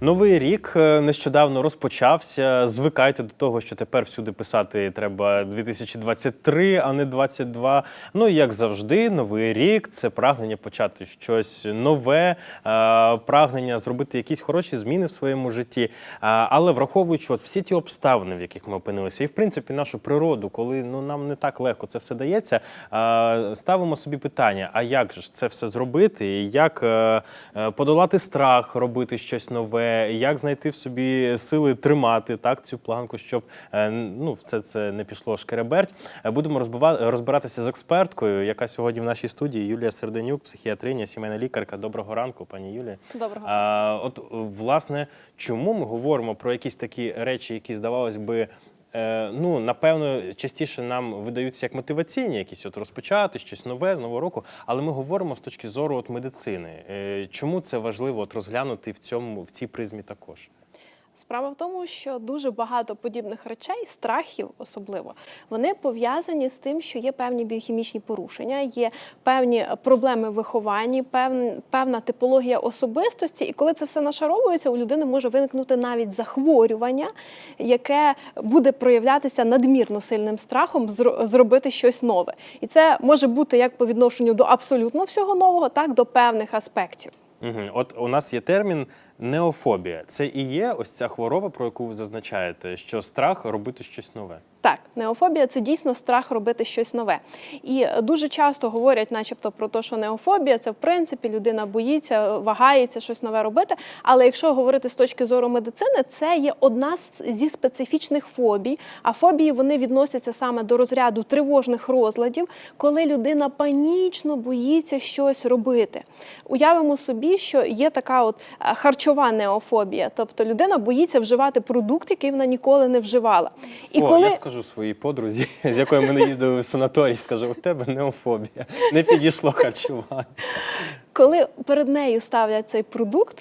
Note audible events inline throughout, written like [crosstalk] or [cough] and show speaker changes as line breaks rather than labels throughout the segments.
Новий рік е, нещодавно розпочався. Звикайте до того, що тепер всюди писати треба 2023, а не 22. Ну і як завжди, новий рік це прагнення почати щось нове, е, прагнення зробити якісь хороші зміни в своєму житті. Е, Але враховуючи от всі ті обставини, в яких ми опинилися, і в принципі нашу природу, коли ну нам не так легко це все дається, ставимо собі питання: а як же це все зробити? Як подолати страх, робити щось нове, як знайти в собі сили тримати так цю планку, щоб е, ну все це не пішло шкереберть. Е, Будемо розбиратися з експерткою, яка сьогодні в нашій студії Юлія Серденюк, психіатриня, сімейна лікарка. Доброго ранку, пані Юлія.
Доброго.
А, от власне, чому ми говоримо про якісь такі речі, які здавалось би. Е, Ну, напевно, частіше нам видаються як мотиваційні, якісь от розпочати щось нове з нового року. Але ми говоримо з точки зору от медицини. Е, Чому це важливо от розглянути в цьому в цій призмі також?
Справа в тому, що дуже багато подібних речей, страхів особливо, вони пов'язані з тим, що є певні біохімічні порушення, є певні проблеми в вихованні, певна типологія особистості. І коли це все нашаровується, у людини може виникнути навіть захворювання, яке буде проявлятися надмірно сильним страхом зробити щось нове. І це може бути як по відношенню до абсолютно всього нового, так до певних аспектів.
От у нас є термін неофобія. Це і є ось ця хвороба, про яку ви зазначаєте, що страх робити щось нове.
Так, неофобія це дійсно страх робити щось нове. І дуже часто говорять, начебто, про те, що неофобія це в принципі людина боїться, вагається щось нове робити. Але якщо говорити з точки зору медицини, це є одна зі специфічних фобій. А фобії вони відносяться саме до розряду тривожних розладів, коли людина панічно боїться щось робити. Уявимо собі, що є така от е, харчова неофобія, тобто людина боїться вживати продукт, який вона ніколи не вживала. І
О,
коли
я скажу своїй подрузі, [laughs] з якою ми не їздили в санаторій, скажу, у тебе неофобія. Не підійшло харчування.
коли перед нею ставлять цей продукт,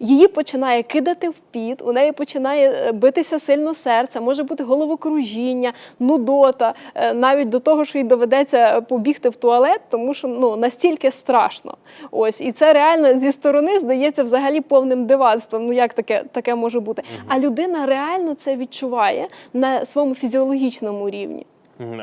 її починає кидати в піт, у неї починає е, битися сильно серце, може бути головокружіння, нудота, е, навіть до того, що їй доведеться побігти в туалет, тому що ну настільки страшно. Ось і це реально зі сторони здається взагалі повним дивацтвом. Ну як таке, таке може бути? А людина реально це відчуває на своєму фізіологічному рівні.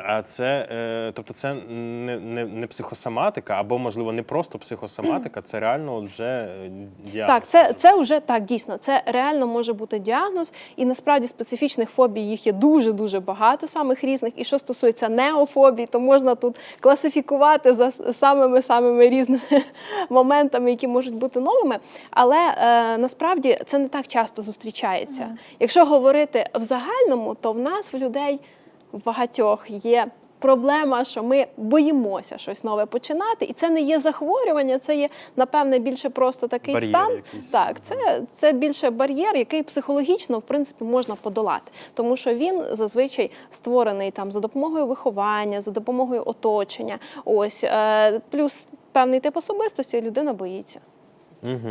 А це, е, тобто, це не, не, не психосоматика, або, можливо, не просто психосоматика, це реально вже е, діагноз.
Так, це, це вже так дійсно. Це реально може бути діагноз, і насправді специфічних фобій їх є дуже дуже багато, самих різних. І що стосується неофобій, то можна тут класифікувати за самими самими різними [laughs] моментами, які можуть бути новими. Але е, насправді це не так часто зустрічається. Якщо говорити в загальному, то в нас в людей в багатьох є. Проблема, що ми боїмося щось нове починати, і це не є захворювання, це є напевне більше просто такий
Бар'єр
стан.
якийсь.
Так, це, це більше бар'єр, який психологічно в принципі можна подолати, тому що він зазвичай створений там за допомогою виховання, за допомогою оточення. Ось е, плюс певний тип особистості людина боїться.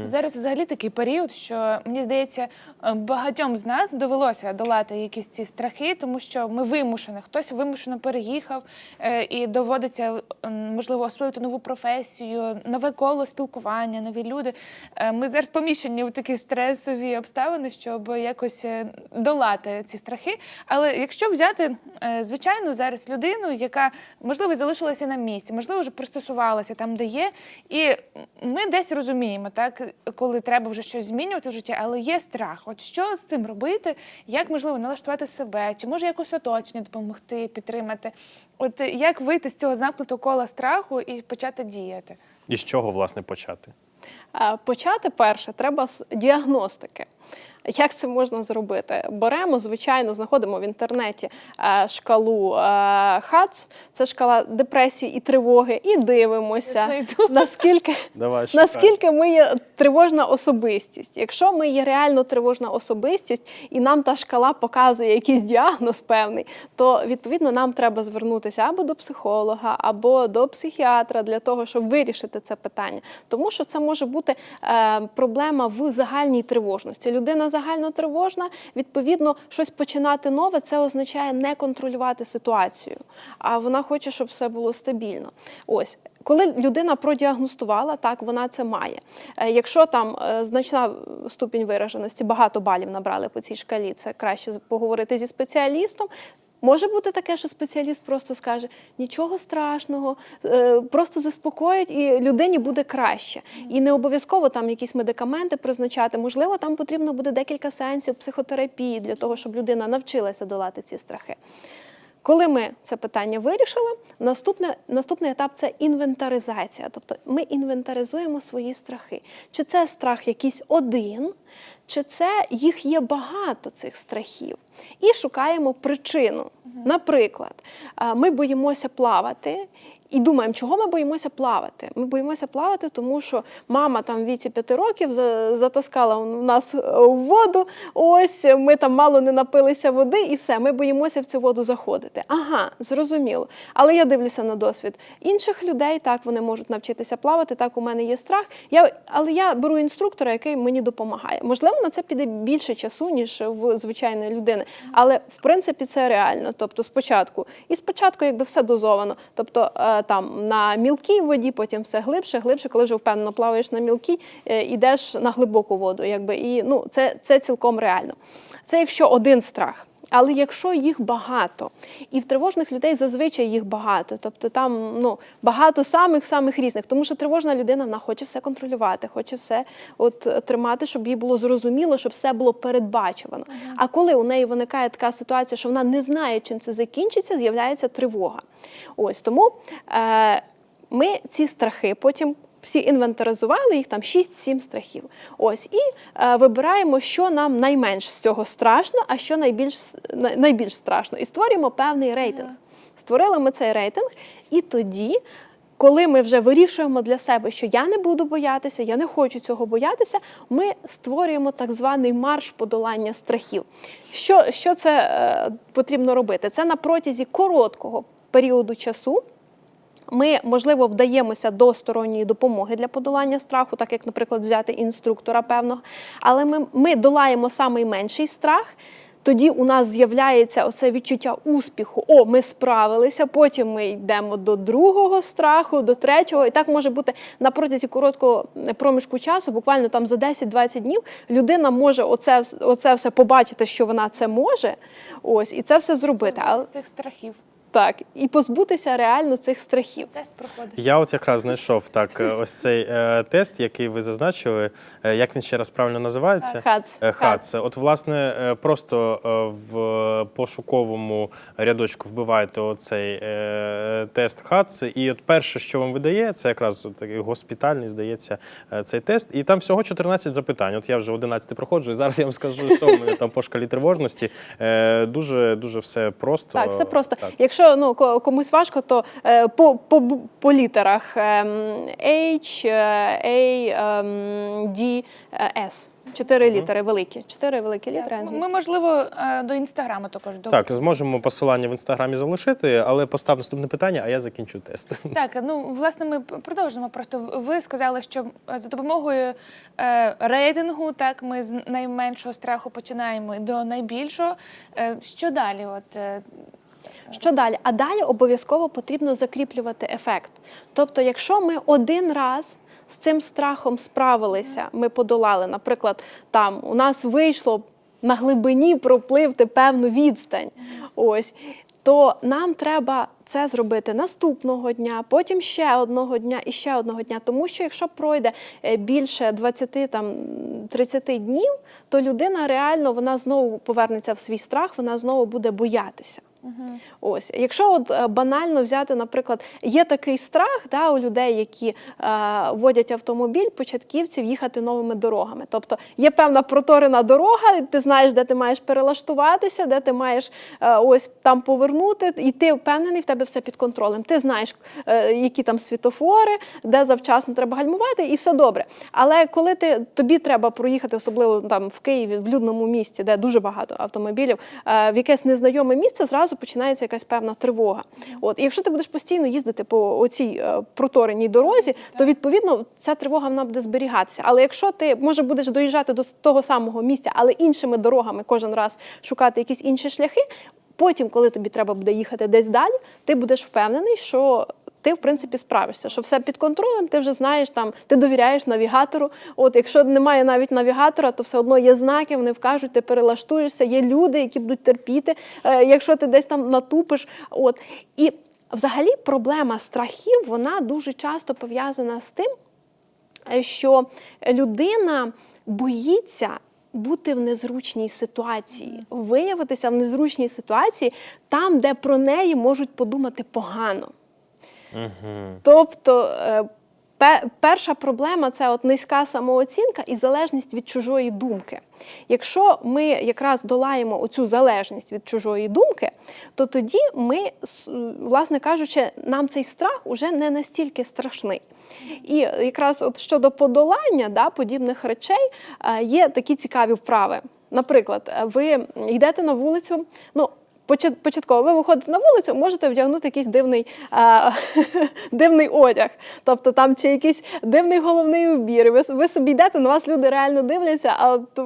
Зараз взагалі такий період, що мені здається, е, багатьом з нас довелося долати якісь ці страхи, тому що ми вимушені, хтось вимушено переїхав е, і доводиться можливо освоїти нову професію, нове коло спілкування, нові люди. Е, Ми зараз поміщені в такі стресові обставини, щоб якось е, долати ці страхи. Але якщо взяти е, звичайну зараз людину, яка можливо залишилася на місці, можливо, вже пристосувалася там, де є, і ми десь розуміємо, так коли треба вже щось змінювати в житті, але є страх. От що з цим робити? Як можливо налаштувати себе? Чи може якось оточення допомогти, підтримати? От як вийти з цього замкнутого кола страху і почати діяти?
І з чого, власне, почати?
Почати перше треба з діагностики. Як це можна зробити? Беремо, звичайно, знаходимо в інтернеті е, шкалу е, ХАЦ, це шкала депресії і тривоги, і дивимося, наскільки,
Давай,
наскільки ми є тривожна особистість. Якщо ми є реально тривожна особистість, і нам та шкала показує якийсь діагноз певний, то відповідно нам треба звернутися або до психолога, або до психіатра для того, щоб вирішити це питання. Тому що це може бути е, проблема в загальній тривожності. Людина загально тривожна. Відповідно, щось починати нове це означає не контролювати ситуацію. А вона хоче, щоб все було стабільно. Ось. Коли людина продіагностувала, так вона це має. Е, Якщо там е, значна ступінь вираженості, багато балів набрали по цій шкалі, це краще поговорити зі спеціалістом. Може бути таке, що спеціаліст просто скаже нічого страшного, е, просто заспокоїть, і людині буде краще. І не обов'язково там якісь медикаменти призначати. Можливо, там потрібно буде декілька сеансів психотерапії для того, щоб людина навчилася долати ці страхи. Коли ми це питання вирішили, наступне, наступний етап це інвентаризація. Тобто ми інвентаризуємо свої страхи. Чи це страх якийсь один, чи це їх є багато цих страхів. І шукаємо причину. Наприклад, ми боїмося плавати. І думаємо, чого ми боїмося плавати? Ми боїмося плавати, тому що мама там в віці п'яти років за- затаскала нас е, в воду. Ось ми там мало не напилися води, і все. Ми боїмося в цю воду заходити. Ага, зрозуміло. Але я дивлюся на досвід інших людей. Так вони можуть навчитися плавати. Так, у мене є страх. Я, але я беру інструктора, який мені допомагає. Можливо, на це піде більше часу, ніж в звичайної людини. Але в принципі це реально. Тобто, спочатку, і спочатку, якби все дозовано. Тобто е, там на мілкій воді, потім все глибше, глибше, коли вже впевнено плаваєш на мілкій, е, йдеш на глибоку воду. Якби і ну це, це цілком реально. Це якщо один страх. Але якщо їх багато, і в тривожних людей зазвичай їх багато, тобто там ну багато самих самих різних, тому що тривожна людина вона хоче все контролювати, хоче все от тримати, щоб їй було зрозуміло, щоб все було передбачувано. А коли у неї виникає така ситуація, що вона не знає, чим це закінчиться, з'являється тривога. Ось тому е, ми ці страхи потім. Всі інвентаризували їх там 6-7 страхів. Ось і е, вибираємо, що нам найменш з цього страшно, а що найбільш найбільш страшно. І створюємо певний рейтинг. Створили ми цей рейтинг, і тоді, коли ми вже вирішуємо для себе, що я не буду боятися, я не хочу цього боятися, ми створюємо так званий марш подолання страхів. Що, що це е, потрібно робити? Це на протязі короткого періоду часу. Ми, можливо, вдаємося до сторонньої допомоги для подолання страху, так як, наприклад, взяти інструктора певного. Але ми, ми долаємо найменший страх. Тоді у нас з'являється оце відчуття успіху. О, ми справилися. Потім ми йдемо до другого страху, до третього. І так може бути на протязі короткого проміжку часу, буквально там за 10-20 днів, людина може оце, оце все побачити, що вона це може. Ось, і це все зробити. Але
з цих страхів.
Так, і позбутися реально цих страхів.
Тест проходить.
Я от якраз знайшов так, е, ось цей е, тест, який ви зазначили. Е, як він ще раз правильно називається?
Хац.
Е, ХАЦ. От, власне, е, просто е, в пошуковому рядочку вбиваєте оцей е, тест ХАЦ, і от перше, що вам видає, це якраз такий госпітальний, здається, е, цей тест. І там всього 14 запитань. От я вже 11 проходжу, і зараз я вам скажу, що в мене там по шкалі тривожності. Е, Дуже, дуже все просто.
Так, все просто.
Так.
Якщо ну ко- комусь важко, то е, по, по, бу- по літерах ем, H, е, A, ем, D, е, S. Чотири літери великі. Чотири великі літери.
Так. Ми, можливо, до інстаграму також
Так, зможемо посилання в інстаграмі залишити, але постав наступне питання, а я закінчу тест.
Так, ну власне, ми продовжимо. Просто ви сказали, що за допомогою е, рейтингу, так ми з найменшого страху починаємо до найбільшого. Е, що далі? От е,
Що далі? А далі обов'язково потрібно закріплювати ефект. Тобто, якщо ми один раз з цим страхом справилися, ми подолали, наприклад, там у нас вийшло на глибині пропливти певну відстань. Ось. То нам треба це зробити наступного дня, потім ще одного дня і ще одного дня. Тому що якщо пройде е, більше 20 там 30 днів, то людина реально вона знову повернеться в свій страх, вона знову буде боятися. Ось, якщо от е, банально взяти, наприклад, є такий страх да, у людей, які е, водять автомобіль, початківців їхати новими дорогами. Тобто є певна проторена дорога, ти знаєш, де ти маєш перелаштуватися, де ти маєш е, ось там повернути, і ти впевнений, в тебе все під контролем. Ти знаєш, е, які там світофори, де завчасно треба гальмувати, і все добре. Але коли ти тобі треба проїхати, особливо там в Києві, в людному місці, де дуже багато автомобілів, е, в якесь незнайоме місце, зразу починається якась певна тривога. От і якщо ти будеш постійно їздити по оцій е, протореній дорозі, то відповідно ця тривога вона буде зберігатися. Але якщо ти може будеш доїжджати до того самого місця, але іншими дорогами кожен раз шукати якісь інші шляхи. Потім, коли тобі треба буде їхати десь далі, ти будеш впевнений, що ти, в принципі, справишся, що все під контролем, ти вже знаєш там, ти довіряєш навігатору. От якщо немає навіть навігатора, то все одно є знаки, вони вкажуть, ти перелаштуєшся, є люди, які будуть терпіти, е, якщо ти десь там натупиш. От і взагалі проблема страхів вона дуже часто пов'язана з тим, е, що людина боїться бути в незручній ситуації, виявитися в незручній ситуації там, де про неї можуть подумати погано. Тобто е, пе- перша проблема це от низька самооцінка і залежність від чужої думки. Якщо ми якраз долаємо оцю залежність від чужої думки, то тоді ми, власне кажучи, нам цей страх уже не настільки страшний. І якраз от щодо подолання да, подібних речей е, є такі цікаві вправи. Наприклад, ви йдете на вулицю, ну. Почат- Початково ви виходите на вулицю, можете вдягнути якийсь дивний, е, [laughs] дивний одяг, тобто там чи якийсь дивний головний убір. Ви, ви собі йдете, на вас люди реально дивляться, а от,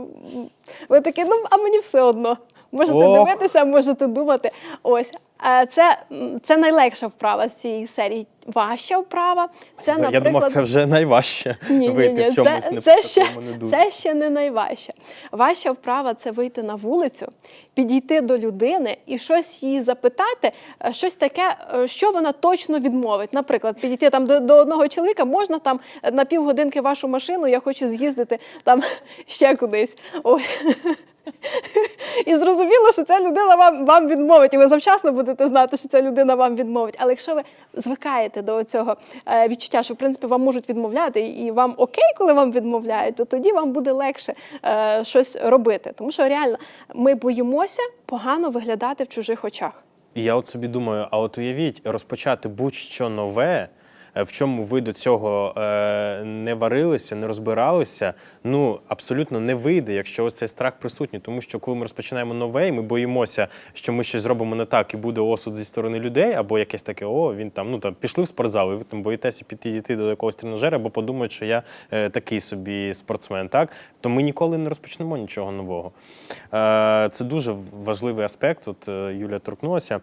ви такі, ну а мені все одно. Можете
Ох.
дивитися, можете думати. Ось Е, це, це найлегша вправа з цієї серії. Важча вправа. Це,
Я
наприклад,
думав, це вже найважче
ні,
вийти
ні, ні.
в чомусь
це,
не
це, ще,
не дуже.
це ще не найважче. Важча вправа це вийти на вулицю, підійти до людини і щось її запитати, е, щось таке, е, що вона точно відмовить. Наприклад, підійти там до, до одного чоловіка, можна там на півгодинки вашу машину, я хочу з'їздити там [laughs] ще кудись. Ось. І зрозуміло, що ця людина вам, вам відмовить, і ви завчасно будете знати, що ця людина вам відмовить. Але якщо ви звикаєте до цього е, відчуття, що в принципі вам можуть відмовляти, і вам окей, коли вам відмовляють, то тоді вам буде легше е, щось робити. Тому що реально ми боїмося погано виглядати в чужих очах.
І я от собі думаю, а от уявіть, розпочати будь-що нове, в чому ви до цього е, не варилися, не розбиралися, ну абсолютно не вийде, якщо ось цей страх присутній. Тому що коли ми розпочинаємо нове, і ми боїмося, що ми щось зробимо не так, і буде осуд зі сторони людей, або якесь таке, о, він там, ну там пішли в спортзал, і ви там боїтеся підійти до якогось тренажера, або подумають, що я е, такий собі спортсмен, так то ми ніколи не розпочнемо нічого нового. Е, це дуже важливий аспект. От Юля торкнулася.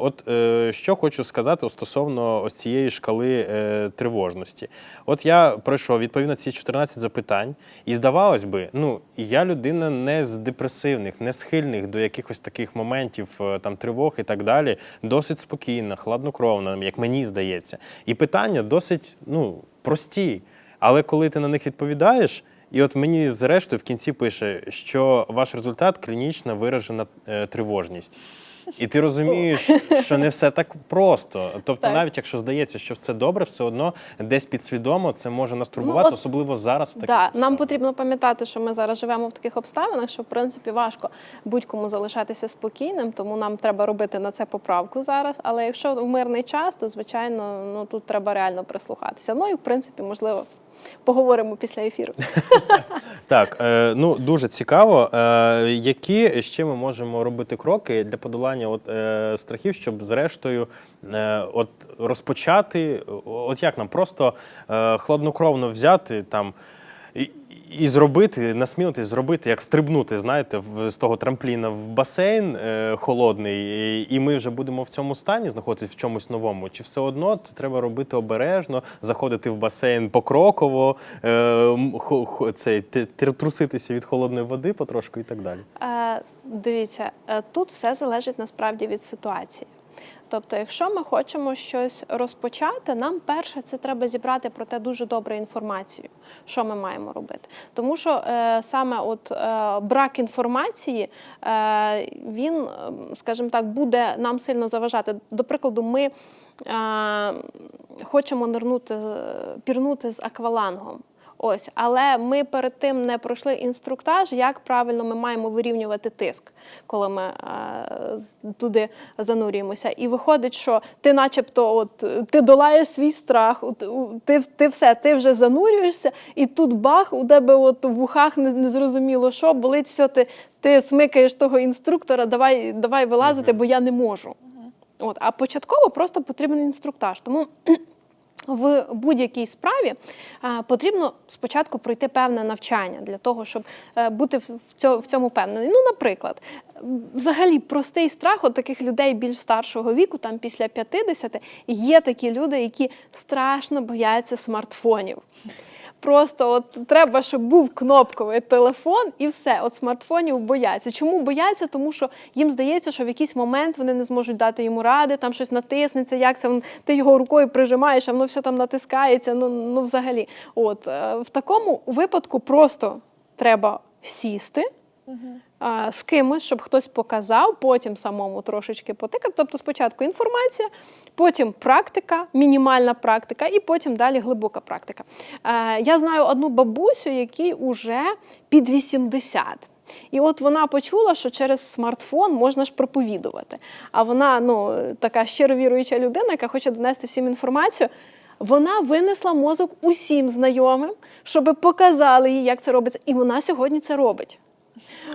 От що хочу сказати стосовно ось цієї шкали е, тривожності. От я пройшов відповів на ці 14 запитань, і здавалось би, ну я людина не з депресивних, не схильних до якихось таких моментів е, там тривог і так далі. Досить спокійна, хладнокровна, як мені здається. І питання досить ну, прості. Але коли ти на них відповідаєш, і от мені зрештою в кінці пише, що ваш результат клінічно виражена е, тривожність. І ти розумієш, що не все так просто. Тобто,
Так.
навіть якщо здається, що все добре, все одно десь підсвідомо це може нас турбувати,
от,
особливо зараз. в таких
Да, нам потрібно пам'ятати, що ми зараз живемо в таких обставинах, що в принципі важко будь-кому залишатися спокійним, тому нам треба робити на це поправку зараз. Але якщо в мирний час, то звичайно ну тут треба реально прислухатися. Ну і в принципі, можливо, поговоримо після ефіру. [laughs]
Так, е, ну дуже цікаво. Е, які ще ми можемо робити кроки для подолання от, е, страхів, щоб зрештою от, розпочати, от як нам просто хладнокровно взяти там. І, і зробити, насмілитись зробити, як стрибнути, знаєте, в, з того трампліна в басейн е, холодний, і, і ми вже будемо в цьому стані знаходитись в чомусь новому. Чи все одно це треба робити обережно, заходити в басейн покроково, е, хо- хо- цей, труситися від холодної води потрошку і так далі.
Е, Дивіться, е, тут все залежить насправді від ситуації. Тобто, якщо ми хочемо щось розпочати, нам перше це треба зібрати про те дуже добре інформацію, що ми маємо робити. Тому що е, саме от е, брак інформації, е, він, е, скажімо так, буде нам сильно заважати. До прикладу, ми е, хочемо нирнути, пірнути з аквалангом. Ось, але ми перед тим не пройшли інструктаж, як правильно ми маємо вирівнювати тиск, коли ми е, туди занурюємося. І виходить, що ти, начебто, от ти долаєш свій страх, ти, ти все, ти вже занурюєшся, і тут бах, у тебе от в вухах не, не зрозуміло, що болить, все, ти, ти смикаєш того інструктора, давай, давай вилазити, бо я не можу. От, а початково просто потрібен інструктаж. Тому в будь-якій справі потрібно спочатку пройти певне навчання для того, щоб е, бути в цьому впевнений. Ну, наприклад, взагалі простий страх от таких людей більш старшого віку, там після 50, є такі люди, які страшно бояться смартфонів. Просто от треба, щоб був кнопковий телефон і все. От смартфонів бояться. Чому бояться? Тому що їм здається, що в якийсь момент вони не зможуть дати йому ради, там щось натиснеться, як це ти його рукою прижимаєш, а воно все там натискається. Ну, ну взагалі. От е, в такому випадку просто треба сісти. З кимось, щоб хтось показав, потім самому трошечки потикати. Тобто спочатку інформація, потім практика, мінімальна практика, і потім далі глибока практика. Е, Я знаю одну бабусю, якій уже під 80. І от вона почула, що через смартфон можна ж проповідувати. А вона ну, така щиро віруюча людина, яка хоче донести всім інформацію. Вона винесла мозок усім знайомим, щоб показали їй, як це робиться. І вона сьогодні це робить.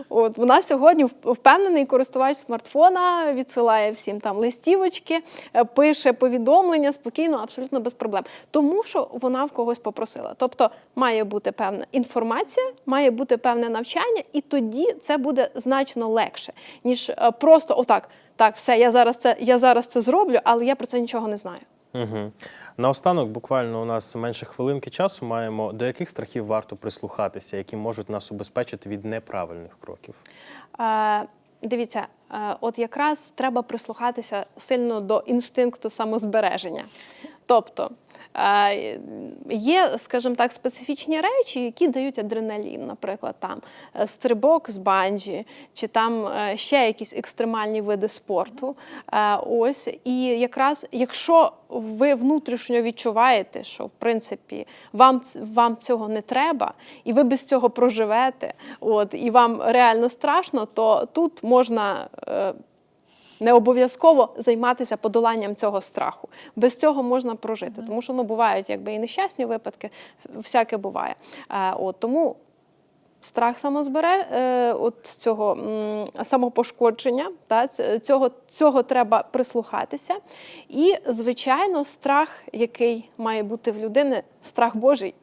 От вона сьогодні впевнений користувач смартфона, відсилає всім там листівочки, е, пише повідомлення спокійно, абсолютно без проблем. Тому що вона в когось попросила. Тобто має бути певна інформація, має бути певне навчання, і тоді це буде значно легше, ніж е, просто отак. Так, все, я зараз це я зараз це зроблю, але я про це нічого не знаю.
Угу. Наостанок, буквально у нас менше хвилинки часу маємо. До яких страхів варто прислухатися, які можуть нас убезпечити від неправильних кроків?
Е, Дивіться, от якраз треба прислухатися сильно до інстинкту самозбереження. Тобто є, скажімо так, специфічні речі, які дають адреналін, наприклад, там е, стрибок з банджі, чи там е, ще якісь екстремальні види спорту. Е, Ось і якраз, якщо ви внутрішньо відчуваєте, що в принципі вам, вам цього не треба, і ви без цього проживете, от і вам реально страшно, то тут можна. Не обов'язково займатися подоланням цього страху. Без цього можна прожити, тому що ну бувають якби і нещасні випадки, всяке буває. Е, от тому страх самозбере, е, от цього самопошкодження, та, цього, цього треба прислухатися. І, звичайно, страх, який має бути в людини, страх Божий.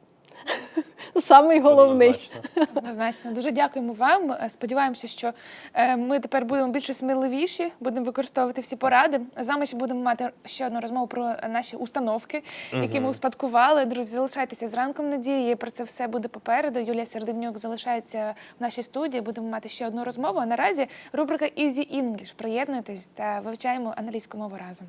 Самий головний.
Однозначно.
Однозначно. Дуже дякуємо вам. Е, Сподіваємося, що е, ми тепер будемо більше сміливіші, будемо використовувати всі поради. З вами ще будемо мати ще одну розмову про наші установки, які ми успадкували. Друзі, залишайтеся з ранком надії. Про це все буде попереду. Юлія Серденюк залишається в нашій студії. Будемо мати ще одну розмову. А наразі рубрика Easy English. Приєднуйтесь та вивчаємо англійську мову разом.